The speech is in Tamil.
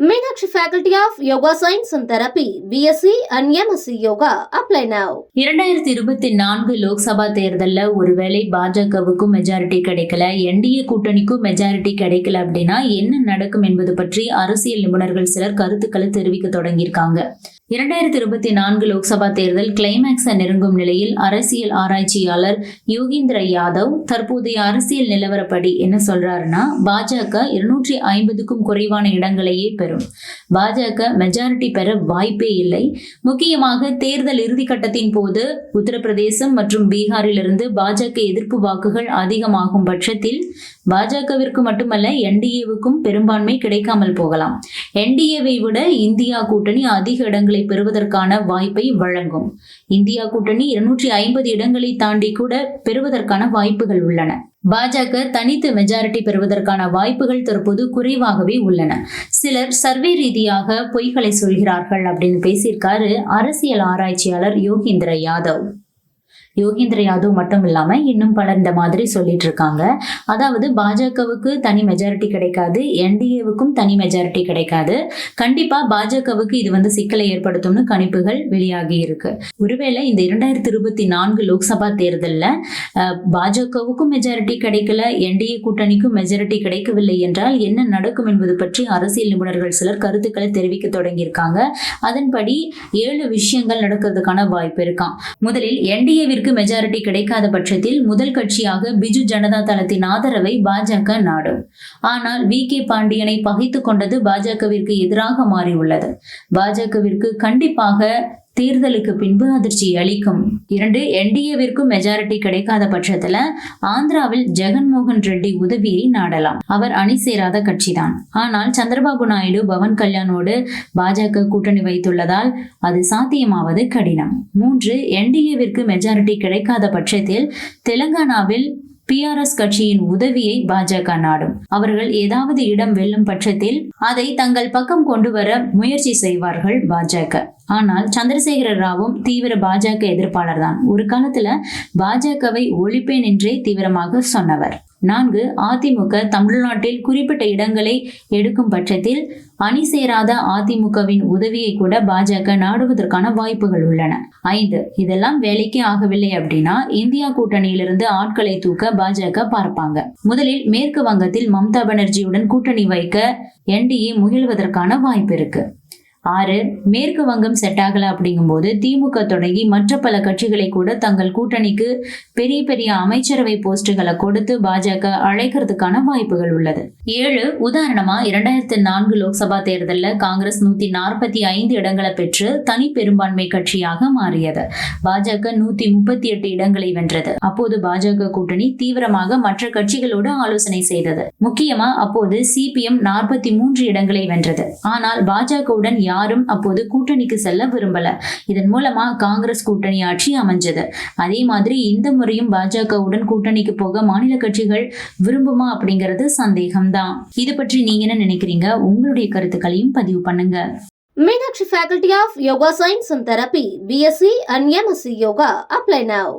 Meenakshi faculty of yoga science and therapy BSc and MSc yoga apply now இரண்டாயிரத்தி இருபத்தி நான்கு லோக்சபா தேர்தலில் ஒருவேளை பாஜகவுக்கும் மெஜாரிட்டி கிடைக்கல என்டிஏ கூட்டணிக்கும் மெஜாரிட்டி கிடைக்கல அப்படின்னா என்ன நடக்கும் என்பது பற்றி அரசியல் நிபுணர்கள் சிலர் கருத்துக்களை தெரிவிக்க தொடங்கியிருக்காங்க. இரண்டாயிரத்தி இருபத்தி நான்கு லோக்சபா தேர்தல் கிளைமேக்ஸை நெருங்கும் நிலையில் அரசியல் ஆராய்ச்சியாளர் யோகேந்திர யாதவ் தற்போதைய அரசியல் நிலவரப்படி என்ன சொல்றாருன்னா பாஜக இருநூற்றி ஐம்பதுக்கும் குறைவான இடங்களையே பெறும் பாஜக மெஜாரிட்டி பெற வாய்ப்பே இல்லை. முக்கியமாக தேர்தல் இறுதிக்கட்டத்தின் போது உத்தரப்பிரதேசம் மற்றும் பீகாரிலிருந்து பாஜக எதிர்ப்பு வாக்குகள் அதிகமாகும் பட்சத்தில் பாஜகவிற்கு மட்டுமல்ல என்டிஏவுக்கும் பெரும்பான்மை கிடைக்காமல் போகலாம். என்டிஏவை விட இந்தியா கூட்டணி அதிக இடங்களை பெறுவதற்கான வாய்ப்பை வழங்கும். இந்தியா கூட்டணி இருநூற்றி ஐம்பது இடங்களை தாண்டி கூட பெறுவதற்கான வாய்ப்புகள் உள்ளன. பாஜக தனித்து மெஜாரிட்டி பெறுவதற்கான வாய்ப்புகள் தற்போது குறைவாகவே உள்ளன. சிலர் சர்வே ரீதியாக பொய்களை சொல்கிறார்கள் அப்படின்னு பேசியிருக்காரு அரசியல் ஆராய்ச்சியாளர் யோகேந்திர யாதவ். யோகேந்திர யாதவ் மட்டும் இல்லாமல் இன்னும் பலர் இந்த மாதிரி சொல்லிட்டு இருக்காங்க அதாவது பாஜகவுக்கு தனி மெஜாரிட்டி கிடைக்காது என்டிஏவுக்கும் தனி மெஜாரிட்டி கிடைக்காது. கண்டிப்பா பாஜகவுக்கு இது வந்து சிக்கலை ஏற்படுத்தும்னு கணிப்புகள் வெளியாகி இருக்கு. ஒருவேளை இந்த இரண்டாயிரத்தி இருபத்தி நான்கு லோக்சபா தேர்தலில் பாஜகவுக்கும் மெஜாரிட்டி கிடைக்கல என்டிஏ கூட்டணிக்கும் மெஜாரிட்டி கிடைக்கவில்லை என்றால் என்ன நடக்கும் என்பது பற்றி அரசியல் நிபுணர்கள் சிலர் கருத்துக்களை தெரிவிக்க தொடங்கியிருக்காங்க. அதன்படி ஏழு விஷயங்கள் நடக்கிறதுக்கான வாய்ப்பு இருக்கான் முதலில் என்டிஏவிற்கு மெஜாரிட்டி கிடைக்காத பட்சத்தில் முதல் கட்சியாக பிஜு ஜனதா தளத்தின் ஆதரவை பாஜக நாடும். ஆனால் வி கே பாண்டியனை பகைத்துக் கொண்டது பாஜகவிற்கு எதிராக மாறியுள்ளது. பாஜகவிற்கு கண்டிப்பாக தேர்தலுக்கு பின்பு அதிர்ச்சி அளிக்கும். இரண்டு என்டிஏவிற்கும் மெஜாரிட்டி கிடைக்காத பட்சத்துல ஆந்திராவில் ஜெகன்மோகன் ரெட்டி உதவியை நாடலாம். அவர் அணி சேராத கட்சிதான். ஆனால் சந்திரபாபு நாயுடு பவன் கல்யாணோடு பாஜக கூட்டணி வைத்துள்ளதால் அது சாத்தியமாவது கடினம். மூன்று என்டிஏவிற்கு மெஜாரிட்டி கிடைக்காத பட்சத்தில் தெலுங்கானாவில் பிஆர்எஸ் கட்சியின் உதவியை பாஜக நாடும். அவர்கள் ஏதாவது இடம் வெல்லும் பட்சத்தில் அதை தங்கள் பக்கம் கொண்டு வர முயற்சி செய்வார்கள் பாஜக. ஆனால் சந்திரசேகர ராவும் தீவிர பாஜக எதிர்ப்பாளர் தான் ஒரு காலத்துல பாஜகவை ஒழிப்பேன் என்றே தீவிரமாக சொன்னவர். நான்கு அதிமுக தமிழ்நாட்டில் குறிப்பிட்ட இடங்களை எடுக்கும் பட்சத்தில் அணி சேராத அதிமுகவின் உதவியை கூட பாஜக நாடுவதற்கான வாய்ப்புகள் உள்ளன. ஐந்து இதெல்லாம் வேலைக்கு ஆகவில்லை அப்படின்னா இந்தியா கூட்டணியிலிருந்து ஆட்களை தூக்க பாஜக பார்ப்பாங்க. முதலில் மேற்கு வங்கத்தில் மம்தா பானர்ஜியுடன் கூட்டணி வைக்க என்டிஏ முயல்வதற்கான வாய்ப்பு இருக்கு. ஆறு மேற்கு வங்கம் செட் ஆகல அப்படிங்கும்போது திமுக தொடங்கி மற்ற பல கட்சிகளை கூட தங்கள் கூட்டணிக்கு பெரிய பெரிய அமைச்சரவை போஸ்டுகளை கொடுத்து பாஜக அழைக்கிறதுக்கான வாய்ப்புகள் உள்ளது. ஏழு உதாரணமா இரண்டாயிரத்தி நான்கு லோக்சபா தேர்தலில் காங்கிரஸ் நூத்தி நாற்பத்தி ஐந்து இடங்களை பெற்று தனி பெரும்பான்மை கட்சியாக மாறியது. பாஜக நூத்தி முப்பத்தி எட்டு இடங்களை வென்றது. அப்போது பாஜக கூட்டணி தீவிரமாக மற்ற கட்சிகளோடு ஆலோசனை செய்தது. முக்கியமா அப்போது சிபிஎம் நாற்பத்தி மூன்று இடங்களை வென்றது. ஆனால் பாஜகவுடன் யாரும் அப்போது கூட்டணிக்கு செல்ல விரும்பல. இதன் மூலமா காங்கிரஸ் கூட்டணி ஆட்சி அமைஞ்சது. அதே மாதிரி இந்த முறையும் பாஜகவுடன் கூட்டணிக்கு போக மாநில கட்சிகள் விரும்புமா அப்படிங்கிறது சந்தேகம்தான். இது பற்றி நீங்க என்ன நினைக்கிறீங்க? உங்களுடைய கருத்துக்களையும் பதிவு பண்ணுங்க. Meenakshi faculty of yoga science and therapy BSc and MSc yoga apply now